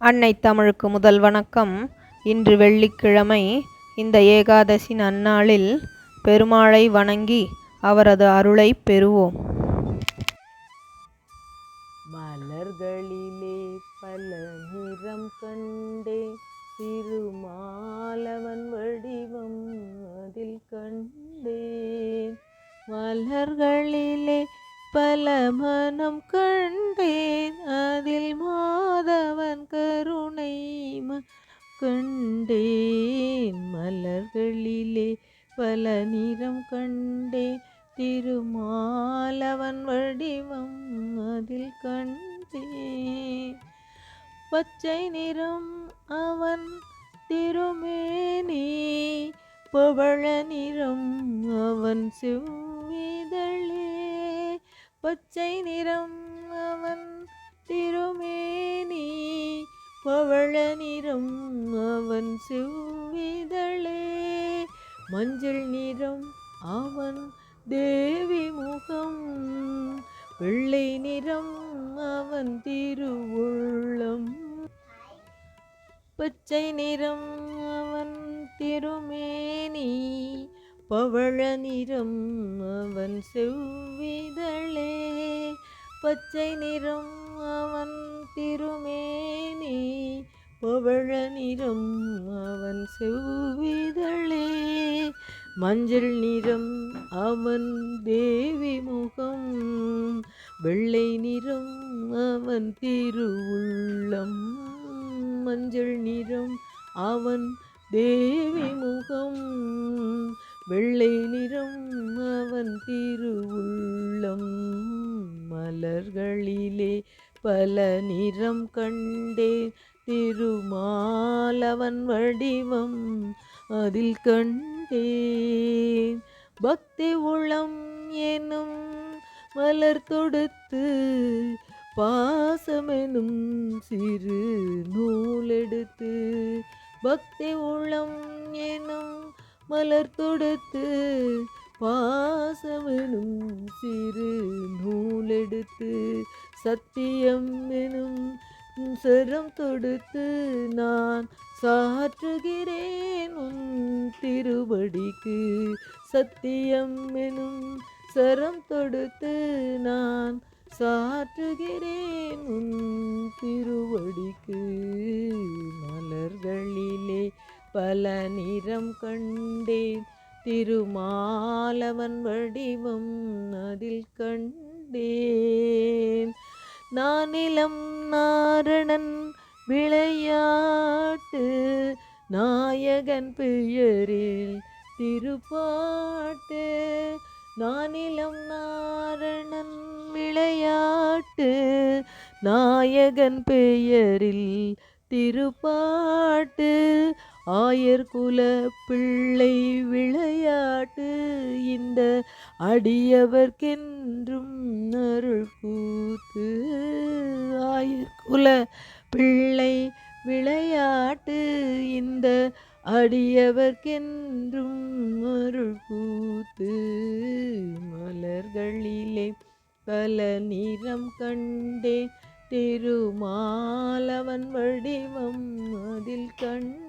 அன்னை தமிழுக்கு முதல் வணக்கம். இன்று வெள்ளிக்கிழமை இந்த ஏகாதசி நன்னாளில் பெருமாளை வணங்கி அவரது அருளை பெறுவோம். மலர்களிலே பல நிறம் கண்டே திருமாலவன் வடிவம் அதில் கண்டே மலர்களிலே பல மனம் கண்டேன். அதில் மாதவன் கருணை கண்டேன் மலர்களிலே பல நிறம் கண்டேன். திருமாலவன் வடிவம் அதில் கண்டேன். பச்சை நிறம் அவன் திருமேனி பவழ நிறம் அவன் செவ்விதழே பச்சை நிறம் அவன் திருமேனி பவழ நிறம் அவன் செவ்விதழே. மஞ்சள் நிறம் அவன் தேவி முகம் வெள்ளை நிறம் அவன் திருவுள்ளம். பச்சை நிறம் அவன் திருமேனி பவழ நிறம் அவன் செவ்விதழே. பச்சை நிறம் அவன் திருமேனி. பவழ நிறம் அவன் செவ்விதழே. மஞ்சள் நிறம் அவன் தேவி முகம். வெள்ளை நிறம் அவன் திருவுள்ளம். மஞ்சள் நிறம் அவன் தேவி முகம். வெள்ளை நிறம் அவன் திருவுள்ளம். மலர்களிலே பல நிறம் கண்டேன். திருமாலவன் வடிவம் அதில் கண்டேன். பக்தி உளம் எனும் மலர் தொடுத்து பாசமெனும் சிறு நூலெடுத்து பக்தி உளம் எனும் மலர் தொடுத்து பாசமெனும் சிறு நூலெடுத்து சத்தியம் எனும் சரம் தொடுத்து நான் சாற்றுகிறேன் உன் திருவடிக்கு. சத்தியம் எனும் சரம் தொடுத்து நான் சாற்றுகிறேன் உன் திருவடிக்கு. மலர்களிலே பல நிறம் கண்டேன். திருமாலவன் வடிவம் அதில் கண்டேன். நானிலம் நாரணன் விளையாட்டு நாயகன் பெயரில் திருப்பாட்டு. நானிலம் நாரணன் விளையாட்டு நாயகன் பெயரில் திருப்பாட்டு. ஆயர் குல பிள்ளை விளையாட்டு இந்த அடியவர்க்கென்றும் அருள் கூத்து. ஆயர் குல பிள்ளை விளையாட்டு இந்த அடியவர்க்கென்றும் அருள் கூத்து. மலர்களிலே பல நிறம் கண்டேன் திருமாலவன் வடிவம் அதில் கண்டேன்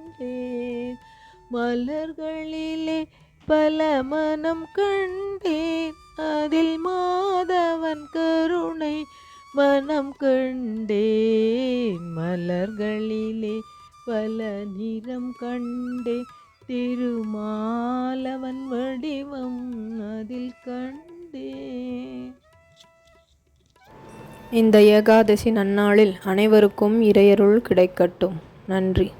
மலர்களிலே பல மனம் கண்டேன். அதில் மாதவன் கருணை மனம் கண்டேன். மலர்களிலே பல நிறம் கண்டேன். திருமாலவன் வடிவம் அதில் கண்டேன். இந்த ஏகாதசி நன்னாளில் அனைவருக்கும் இறையருள் கிடைக்கட்டும். நன்றி.